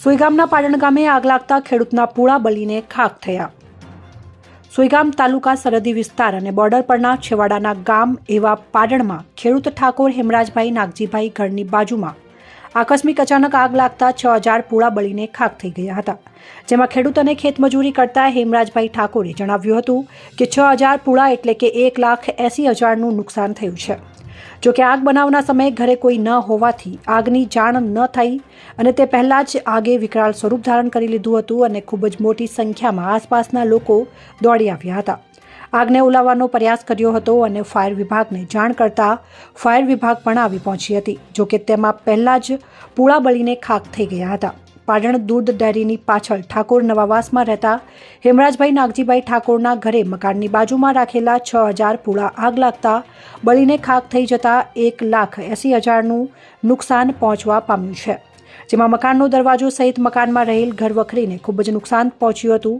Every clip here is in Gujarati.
સુઈગામના પાટણ ગામે આગ લાગતા ખેડૂતના પૂળા બળીને ખાખ થયા. સુઈગામ તાલુકા સરહદી વિસ્તાર અને બોર્ડર પરના છેવાડાના ગામ એવા પાટણમાં ખેડૂત ઠાકોર હેમરાજભાઈ નાગજીભાઈ ઘરની બાજુમાં આકસ્મિક અચાનક આગ લાગતા છ હજાર પૂળા બળીને ખાખ થઈ ગયા હતા. જેમાં ખેડૂત અને ખેતમજૂરી કરતા હેમરાજભાઈ ઠાકોરે જણાવ્યું હતું કે છ હજાર પૂળા એટલે કે એક લાખ એંસી હજારનું નુકસાન થયું છે. જો કે આગ બનાવના સમયે ઘરે કોઈ ન હોવાથી આગની જાણ ન થઈ અને તે પહેલાં જ આગે વિકરાળ સ્વરૂપ ધારણ કરી લીધું હતું અને ખૂબ જ મોટી સંખ્યામાં આસપાસના લોકો દોડી આવ્યા હતા. આગને ઉલાવવાનો પ્રયાસ કર્યો હતો અને ફાયર વિભાગને જાણ કરતા ફાયર વિભાગ પણ આવી પહોંચી હતી, જો કે તેમાં પહેલાં જ પૂળા બળીને ખાક થઈ ગયા હતા. પાટણ દૂધ ડેરીની પાછળ ઠાકોર નવાવાસમાં રહેતા હેમરાજભાઈ નાગજીભાઈ ઠાકોરના ઘરે મકાનની બાજુમાં રાખેલા છ હજાર પૂળા આગ લાગતા બળીને ખાક થઈ જતા એક લાખ એંસી હજારનું નુકસાન પહોંચવા પામ્યું છે. જેમાં મકાનનો દરવાજો સહિત મકાનમાં રહેલ ઘર વખરીને ખૂબ જ નુકસાન પહોંચ્યું હતું.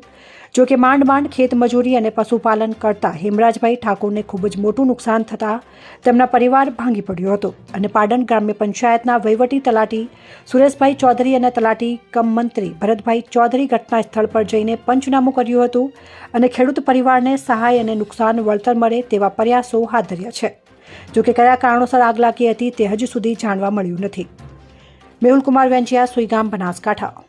જો કે માંડ માંડ ખેતમજૂરી અને પશુપાલન કરતા હેમરાજભાઈ ઠાકોરને ખૂબ જ મોટું નુકસાન થતાં તેમના પરિવાર ભાંગી પડ્યો હતો અને પાટણ ગ્રામ્ય પંચાયતના વહીવટી તલાટી સુરેશભાઈ ચૌધરી અને તલાટી કમ મંત્રી ભરતભાઈ ચૌધરી ઘટના સ્થળ પર જઈને પંચનામું કર્યું હતું અને ખેડૂત પરિવારને સહાય અને નુકસાન વળતર મળે તેવા પ્રયાસો હાથ ધર્યા છે. જો કે કયા કારણોસર આગ લાગી હતી તે હજુ સુધી જાણવા મળ્યું નથી. મેહુલ કુમાર વેંચિયા, સુઈગામ, બનાસકાંઠા.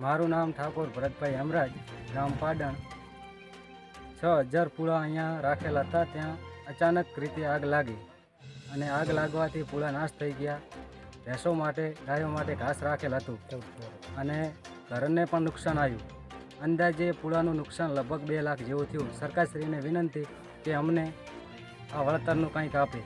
મારું નામ ઠાકોર ભરતભાઈ હમરાજ, ગામ પાડણ. છ હજાર પૂળા અહીંયા રાખેલા હતા, ત્યાં અચાનક રીતે આગ લાગી અને આગ લાગવાથી પૂળા નાશ થઈ ગયા. ભેંસો માટે, ગાયો માટે ઘાસ રાખેલ હતું અને ઘરને પણ નુકસાન આવ્યું. અંદાજે પૂળાનું નુકસાન લગભગ બે લાખ જેવું થયું. સરકારશ્રીને વિનંતી કે અમને આ વળતરનું કંઈક આપે.